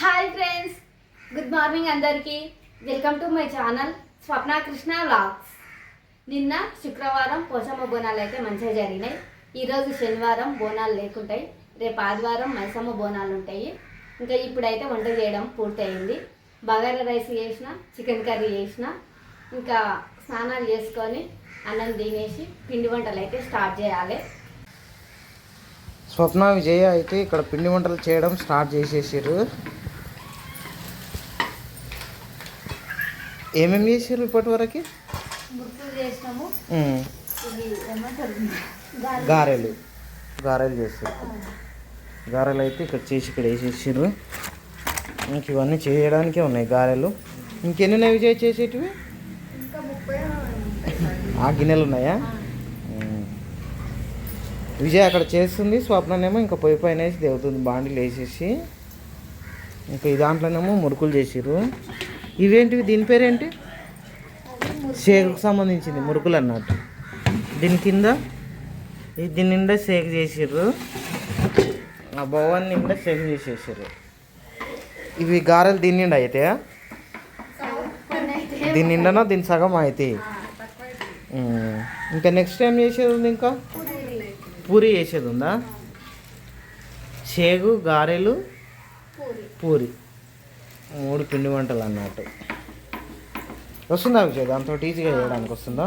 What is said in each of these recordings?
Hi friends good morning అందరికీ. Welcome to my channel Swapna Krishna vlogs నిన్న శుక్రవారం పోషమ్మ బోనాలు అయితే మంచిగా జరిగినాయి. ఈరోజు శనివారం బోనాలు లేకుంటాయి. రేపు ఆదివారం మైసమ్మ బోనాలు ఉంటాయి. ఇంకా ఇప్పుడైతే వంట చేయడం పూర్తయింది. బగారా రైస్ చేసిన చికెన్ కర్రీ చేసిన ఇంకా స్నానాలు చేసుకొని అన్నం తినేసి పిండి వంటలు అయితే స్టార్ట్ చేయాలి. స్వప్న విజయ అయితే ఇక్కడ పిండి వంటలు చేయడం స్టార్ట్ చేసేసారు. ఏమేమి చేసారు ఇప్పటి వరకు గారెలు. గారెలు. చేస్తారు గారెలు అయితే ఇక్కడ చేసి ఇక్కడ వేసేసారు ఇంక ఇవన్నీ చేయడానికే ఉన్నాయి గారెలు. ఇంకెన్ని ఉన్నాయి విజయ్ చేసేటివి? ఆ గిన్నెలు ఉన్నాయా. విజయ్ అక్కడ చేస్తుంది. స్వప్ననేమో ఇంకా పొయ్యి పైన వేసి దేవుతుంది బాండిలు వేసేసి ఇంకా ఈ దాంట్లోనేమో మురుకులు చేసిర్రు. ఇవేంటివి? దీని పేరేంటి? షేక్కి సంబంధించింది మురుకులు అన్నట్టు. దీని కింద దీని నిండా షేక్ చేసిర్రు. ఆ భవన్ నిండా షేక్ చేసేసారు ఇవి గారెలు దీని నిండా అయితే? దీని నిండానా? దీని సగం అయితే. ఇంకా నెక్స్ట్ టైం చేసేది ఉంది ఇంకా? పూరి చేసేది ఉందా? షేగు గారెలు పూరి. మూడు పిండి వంటలు అన్నట్టు. వస్తుందా విజయ్? దాంతో ఈజీగా చేయడానికి వస్తుందా?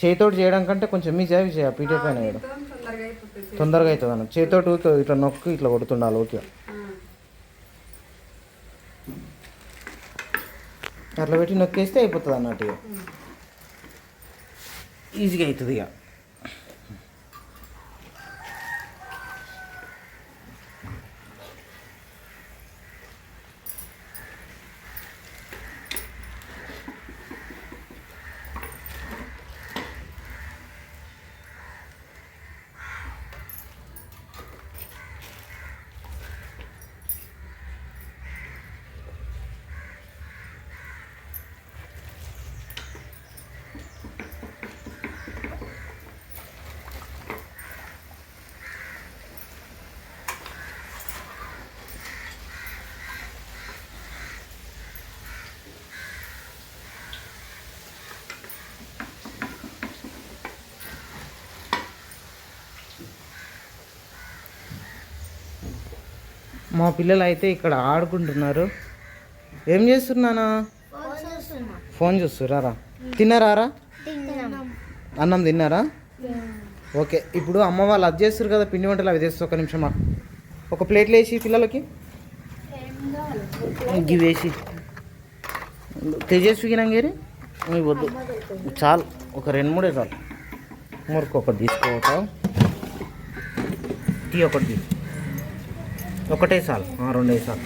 చేతితోటి చేయడం కంటే కొంచెం ఈజీ విజయ్ పీటే పైన వేయడం. తొందరగా అవుతుంది అన్న చేతితోటి ఊరికే ఇట్లా నొక్కి ఇట్లా కొడుతుండాలి ఓకే అట్లా పెట్టి నొక్కేస్తే అయిపోతుంది అన్నట్టు ఇక. ఈజీగా అవుతుంది ఇక. మా పిల్లలు అయితే ఇక్కడ ఆడుకుంటున్నారు. ఏం చేస్తున్నానా ఫోన్ చూస్తున్నారా. తిన్నారా అన్నం తిన్నారా? ఓకే ఇప్పుడు అమ్మ వాళ్ళు అది చేస్తారు కదా పిండి వంటలు అవి చేస్తారు ఒక నిమిషమా ఒక ప్లేట్లో వేసి పిల్లలకి. ఇవి వేసి. తేజస్వి నంగేరి వద్దు. చాలు. ఒక రెండు మూడే చాలు. మురుకు ఒకటి తీసుకోవటం టీ ఒకటి ఒకటే చాలు ఆ, రెండే సార్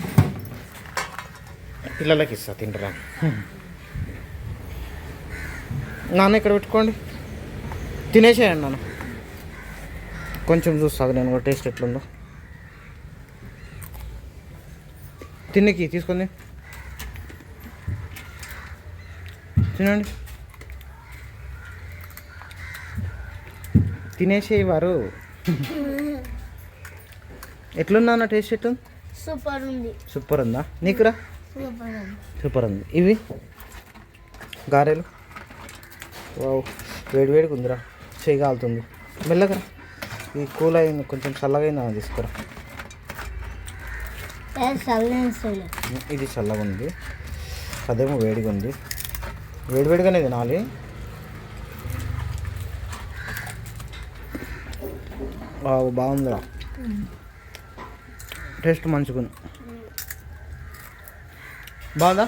పిల్లలకి ఇస్తా తింటారా? నాన్న ఇక్కడ పెట్టుకోండి. తినేసేయండి నాన్న. కొంచెం చూస్తాను నేను కూడా టేస్ట్ ఎట్లుందో. తిన్నకి తీసుకుంది తినండి. తినేసేవారు ఎట్లుందా అన్న టేస్ట్ ఎట్లుంది సూపర్ ఉంది. సూపర్ ఉందా? నీకురా? సూపర్ ఉంది. ఇవి? గారెలు? వావ్. వేడి వేడిగా ఉందిరా. చేయి కాలుతుంది. మెల్లగా ఈ కూల్ అయింది. కొంచెం చల్లగా అయిందా తీసుకురా. ఇది చల్లగా ఉంది. అదేమో వేడిగా ఉంది. వేడి వేడిగానే తినాలి. వావ్, బాగుందిరా. టేస్ట్ మంచిగా ఉంది బాగుందా.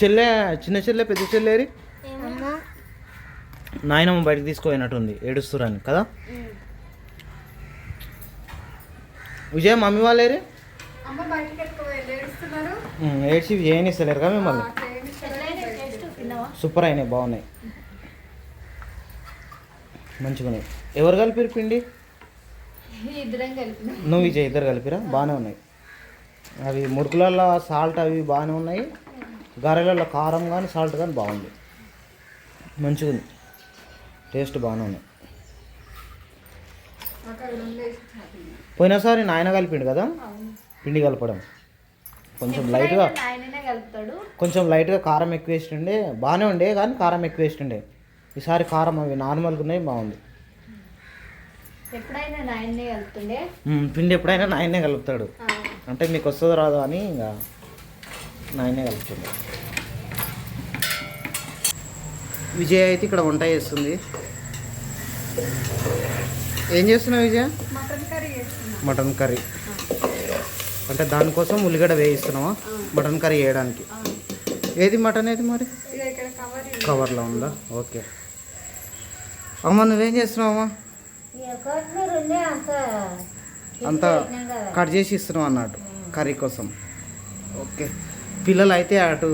చెల్లె చిన్న చెల్లె పెద్ద చెల్లేరి నాయనమ్మ బయటకు తీసుకుపోయినట్టుంది ఏడుస్తురని కదా? విజయ్ మమ్మీ వాళ్ళేరి అమ్మ బయటకి ఎత్తుకోవాలి ఏడుస్తున్నారు. ఉమ్, ఏడ్చి చేయనిస్తలేరు కదా మిమ్మల్ని? టేస్ట్ తిన్నావా సూపర్ అయినాయి బాగున్నాయి. మంచిగా ఉన్నాయి ఎవరు కలిపిరు పిండి? నువ్వు విజయ్ ఇద్దరు కలిపిరా? బాగానే ఉన్నాయి. అవి మురుకులలో సాల్ట్ అవి బాగానే ఉన్నాయి. గారెలలో కారం కానీ సాల్ట్ కానీ బాగుంది. మంచిగా ఉంది టేస్ట్ బాగానే ఉన్నాయి పోయినసారి నాయన కలిపిండు కదా? పిండి కలపడం. కొంచెం లైట్గా కొంచెం లైట్గా కారం ఎక్కువ వేస్తుండే బాగానే ఉండే కానీ కారం ఎక్కువ వేస్తుండే ఈసారి కారం అవి నార్మల్గా ఉన్నాయి బాగుంది. ఎప్పుడైనా నాయన్నే కలుపుతుండే? మ్మ్, పిండి ఎప్పుడైనా నాయనే కలుపుతాడు. అంటే మీకు వస్తుందో రాదో అని ఇంకా నాయనే కలుపుతుంది విజయ్ అయితే ఇక్కడ వంట చేస్తుంది. ఏం చేస్తున్నావు విజయ్? మటన్ కర్రీ చేస్తున్నా. Mutton curry. అంటే దానికోసం ఉల్లిగడ్డ వేయిస్తున్నావా? మటన్ కర్రీ చేయడానికి. ఆ, ఏది మటన్ ఏది మరి? కవర్లో ఉందా? ఓకే. అమ్మ నువ్వేం చేస్తున్నావు అమ్మా? అంత కట్ చేసి ఇస్తున్నాం అన్నట్టు కర్రీ కోసం. ఓకే. పిల్లలు అయితే అటు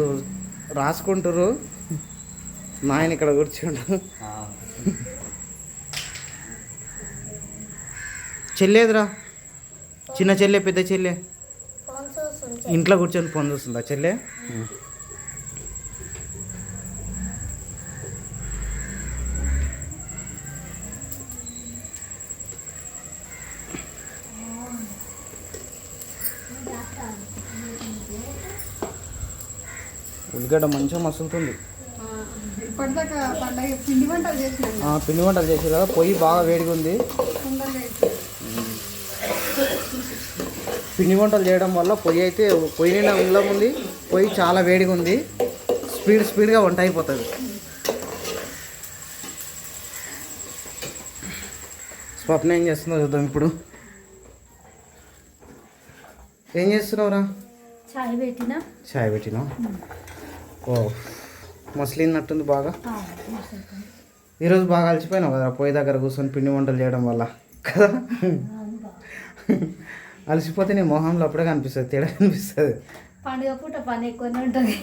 రాసుకుంటారు నాయన ఇక్కడ కూర్చుంటారు చెల్లేదురా. చిన్న చెల్లె పెద్ద చెల్లె. ఇంట్లో కూర్చొని ఫోన్ చూస్తుందా చెల్లె? ఉల్లిగడ్డ మంచిగా మసులుతుంది పిండి వంటలు చేసినాం ఆ, పిండి వంటలు చేసారు కదా పొయ్యి బాగా వేడిగా ఉంది. పిండి వంటలు చేయడం వల్ల పొయ్యి అయితే పొయ్యి నిండా ఉల్లం ఉంది పొయ్యి చాలా వేడిగా ఉంది. స్పీడ్ స్పీడ్గా వంట అయిపోతుంది. స్వప్న ఏం చేస్తున్నావు చూద్దాం ఇప్పుడు. ఏం చేస్తున్నావురా? చాయ్ పెట్టినా. చాయ్ పెట్టినా? ఓ మసలినట్టుంది బాగా. ఈరోజు బాగా అలసిపోయినావు కదా పొయ్యి దగ్గర కూర్చొని పిండి వంటలు చేయడం వల్ల. కదా? అలసిపోతే నీ మొహంలో అప్పుడే కనిపిస్తుంది తేడా కనిపిస్తుంది. పండుగ పూట పని ఎక్కువనే ఉంటుంది.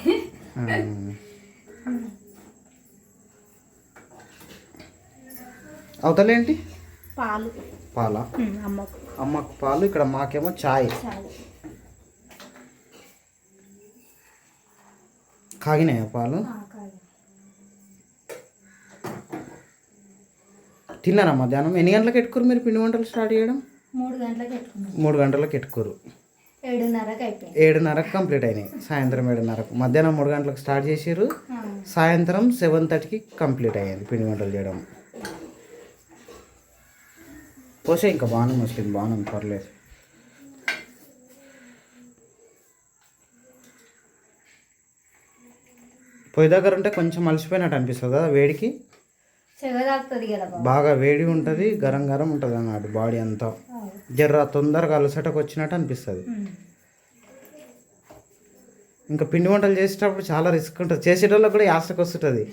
అవతలేంటి పాలు. పాల? అమ్మకు. అమ్మకు పాలు ఇక్కడ మాకేమో చాయ్. కాగినాయా పాలు తిన్నారా మధ్యాహ్నం? ఎన్ని గంటలకు ఎట్టుకోరు మీరు పిండి వంటలు స్టార్ట్ చేయడం? మూడు గంటలకు మూడు గంటలకు ఎట్టుకోరు ఏడున్నరకు అయిపోయింది. ఏడున్నరకు కంప్లీట్ అయినాయి. సాయంత్రం ఏడున్నరకు. మధ్యాహ్నం మూడు గంటలకు స్టార్ట్ చేసిర్రు. సాయంత్రం సెవెన్ థర్టీకి కంప్లీట్ అయ్యింది పిండి వంటలు చేయడం. పోసే ఇంకా బాగానే ముస్లిం బాగానే పర్లేదు. పొయ్యి దగ్గర ఉంటే కొంచెం అలసిపోయినట్టు అనిపిస్తుంది కదా వేడికి? బాగా వేడి ఉంటుంది గరం గరం ఉంటుంది అన్నమాట బాడీ అంతా. జర్ర తొందరగా అలసటకు వచ్చినట్టు అనిపిస్తుంది. ఇంకా పిండి వంటలు చేసేటప్పుడు చాలా రిస్క్ ఉంటుంది. చేసేటోళ్ళకి కూడా యాసకు వస్తుంటుంది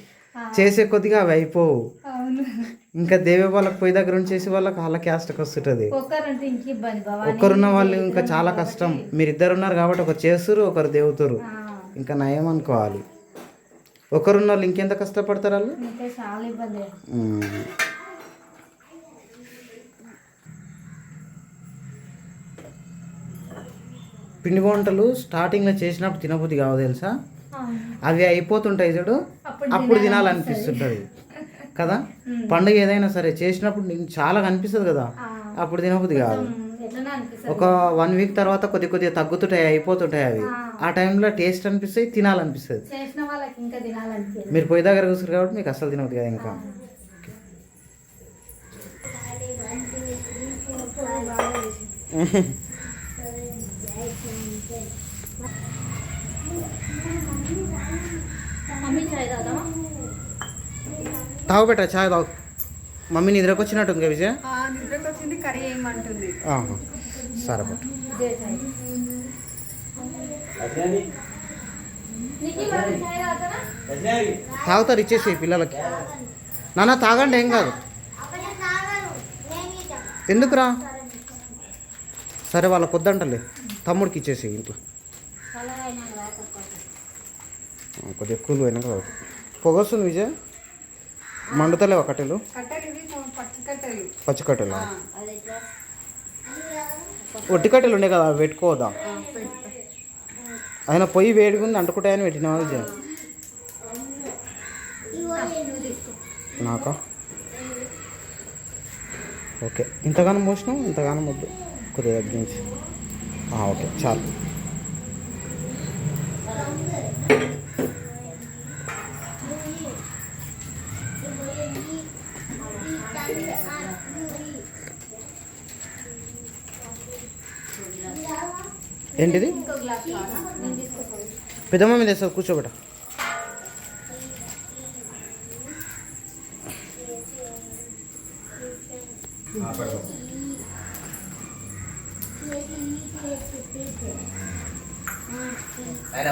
చేసే కొద్దిగా అవి అయిపోవు. ఇంకా దేవే వాళ్ళకి పొయ్యి దగ్గర చేసే వాళ్ళకి వాళ్ళకి యాస్టకు వస్తుంటుంది ఒక్కరున్న వాళ్ళు ఇంకా చాలా కష్టం. మీరు ఇద్దరు ఉన్నారు కాబట్టి ఒకరు చేస్తురు ఒకరు దేవుతురు ఇంకా నయం అనుకోవాలి. ఒకరున్న వాళ్ళు ఇంకెంత కష్టపడతారు వాళ్ళు? చాలా ఇబ్బంది. పిండి వంటలు స్టార్టింగ్లో చేసినప్పుడు తినబుద్ధి కావు తెలుసా? అవి అయిపోతుంటాయి చూడు అప్పుడు తినాలనిపిస్తుంటుంది. కదా? పండుగ ఏదైనా సరే చేసినప్పుడు నీకు చాలా కనిపిస్తుంది కదా? అప్పుడు తినబుద్ధి కాదు. ఒక వన్ వీక్ తర్వాత కొద్ది కొద్దిగా తగ్గుతుంటాయి అయిపోతుంటాయి అవి. ఆ. టైంలో టేస్ట్ అనిపిస్తాయి తినాలనిపిస్తుంది. మీరు పొయ్యి దగ్గర కూర్చురు కాబట్టి మీకు అసలు తినవద్దు కదా ఇంకా. తాగు బెట్ట చాయ్ తాగు. మమ్మీ నిద్రకు వచ్చినట్టు ఇంకా విజయ? కర్రీ. సరే బట్ తాగుతారా ఇచ్చేసి పిల్లలకి. నాన్న తాగండి ఏం కాదు. ఎందుకురా? సరే వాళ్ళ పొద్దంటలే. తమ్ముడికి ఇచ్చేసి ఇంట్లో. కొద్దిగా కూల్ పోయినాక తాగు పొగ వస్తుంది విజయ్. మండుతలేవు కట్టెలు కట్టెలు ఇవి పచ్చి కట్టెలు పచ్చి కట్టెలు ఒట్టి కట్టెలు ఉండే కదా పెట్టుకోవద్దా? ఆయన పొయ్యి వేడిగా ఉంది అంటుకుంటాయని పెట్టినా నాకా? ఓకే. ఇంతగానం పోసినాం ఇంతగానం వద్దు. కొద్దిగా తగ్గించి. ఓకే. చాలు. ఏంటిది? ఇంకో గ్లాస్ కావాలా నేను తీసుకొస్తాను పెద్దమ్మ మీద వేస్తారు కూర్చోబెట్ట ఆయన